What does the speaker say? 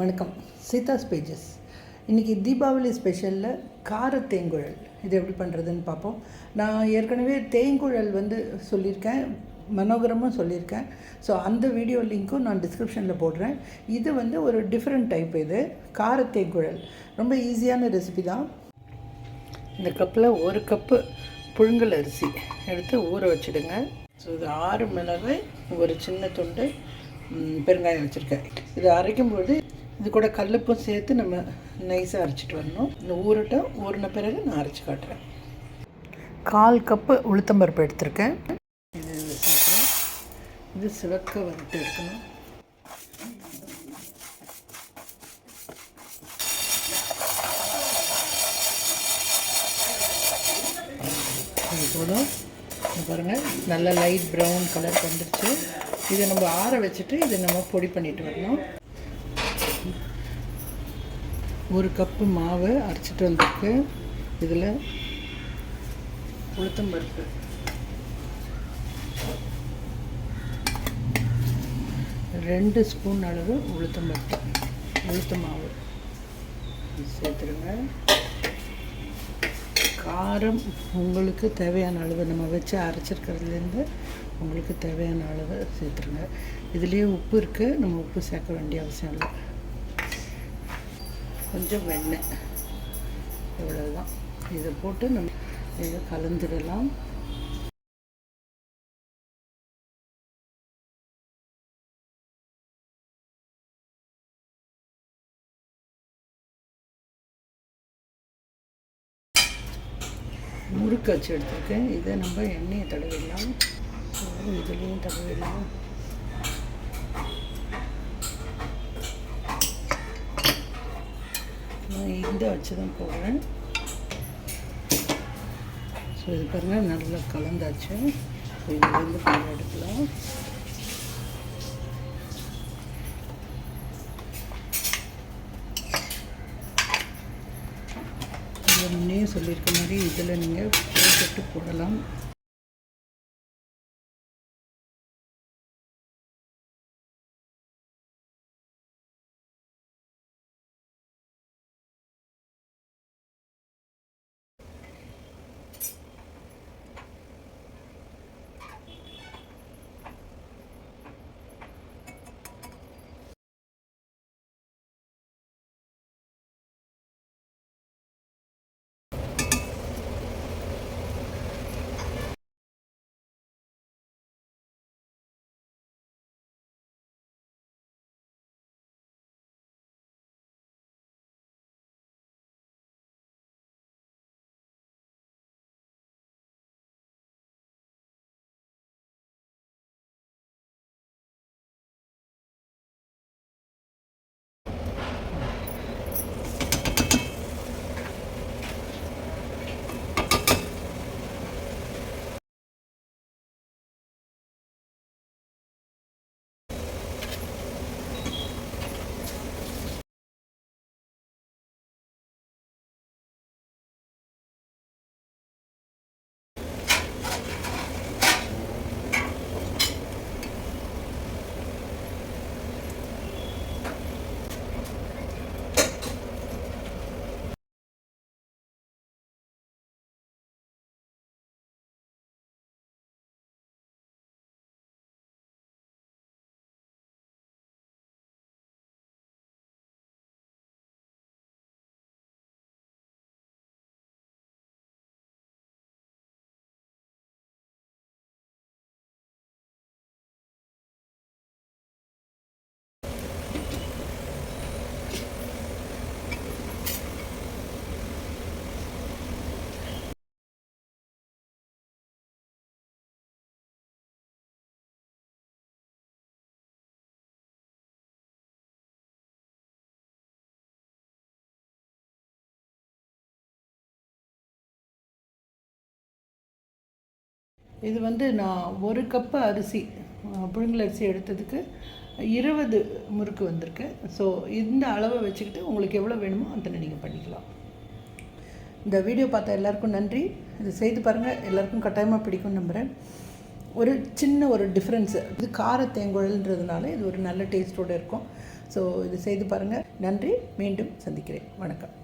வணக்கம். சீதாஸ் பேஜஸ். இன்றைக்கி தீபாவளி ஸ்பெஷலில் கார தேங்குழல். இது எப்படி பண்ணுறதுன்னு பார்ப்போம். நான் ஏற்கனவே தேங்குழல் வந்து சொல்லியிருக்கேன். மனோகரமும் சொல்லியிருக்கேன். ஸோ அந்த வீடியோ லிங்க்கும் நான் டிஸ்கிரிப்ஷனில் போடுறேன். இது வந்து ஒரு டிஃப்ரெண்ட் டைப் இது. கார தேங்குழல். ரொம்ப ஈஸியான ரெசிபி தான். இந்த கப்பில் ஒரு கப்பு புழுங்கல் அரிசி எடுத்து ஊற வச்சுடுங்க. ஸோ இது ஆறு மிளகு ஒரு சின்ன துண்டு பெருங்காயம் வச்சுருக்கேன். இது அரைக்கும்போது இது கூட கல்லுப்பும் சேர்த்து நம்ம நைஸாக அரைச்சிட்டு வரணும். இந்த ஊறட்டும் ஊறின பிறகு நான் அரைச்சி காட்டுறேன். கால் கப்பு உளுத்தம்பருப்பு எடுத்திருக்கேன். இது சேர்க்குறேன் இது சிவக்க வறுத்து எடுக்கணும். இது போதும். பாருங்கள் நல்ல லைட் ப்ரௌன் கலர் வந்துருச்சு. இதை நம்ம ஆற வச்சுட்டு இதை நம்ம பொடி பண்ணிட்டு வரணும். ஒரு கப்பு மாவு அரைச்சிட்டு வந்திருக்கு. இதில் உளுத்தம்பருப்பு ரெண்டு ஸ்பூன் அளவு உளுத்தம்பருப்பு உளுத்த மாவு. சேர்த்துருங்க காரம் உங்களுக்கு தேவையான அளவு நம்ம வச்சு அரைச்சிருக்கிறதுலேருந்து உங்களுக்கு தேவையான அளவு சேர்த்துருங்க இதுலேயே உப்பு இருக்குது நம்ம உப்பு சேர்க்க வேண்டிய அவசியம் இல்லை. கொஞ்சம் வெண்ணெய். இவ்வளோதான் இதை போட்டு நம்ம இதை கலந்துடலாம். முறுக்கு வச்சு எடுத்துருக்கேன். இதை நம்ம எண்ணெயை தடவிடலாம். இதுலேயும் தடவிடலாம். நான் இந்த வச்சு தான் போடுறேன் ஸோ இது பாருங்கள் நல்லா கலந்தாச்சு. ஸோ இதுலேருந்து கொஞ்சம் எடுக்கலாம். முன்னே சொல்லியிருக்க மாதிரி இதில் நீங்கள் போட்டுட்டு போடலாம். இது வந்து நான் ஒரு கப்பு அரிசி புழுங்கல் அரிசி எடுத்ததுக்கு இருபது முறுக்கு வந்திருக்கு. ஸோ இந்த அளவை வச்சுக்கிட்டு உங்களுக்கு எவ்வளோ வேணுமோ அத்தனை நீங்கள் பண்ணிக்கலாம். இந்த வீடியோ பார்த்த எல்லாருக்கும் நன்றி. இது செய்து பாருங்கள் எல்லாருக்கும் கட்டாயமாக பிடிக்கும் நம்புகிறேன் ஒரு சின்ன ஒரு டிஃப்ரென்ஸு இது கார தேங்குழல்ன்றதுனால இது ஒரு நல்ல டேஸ்ட்டோடு இருக்கும். ஸோ இது செய்து பாருங்கள் நன்றி. மீண்டும் சந்திக்கிறேன். வணக்கம்.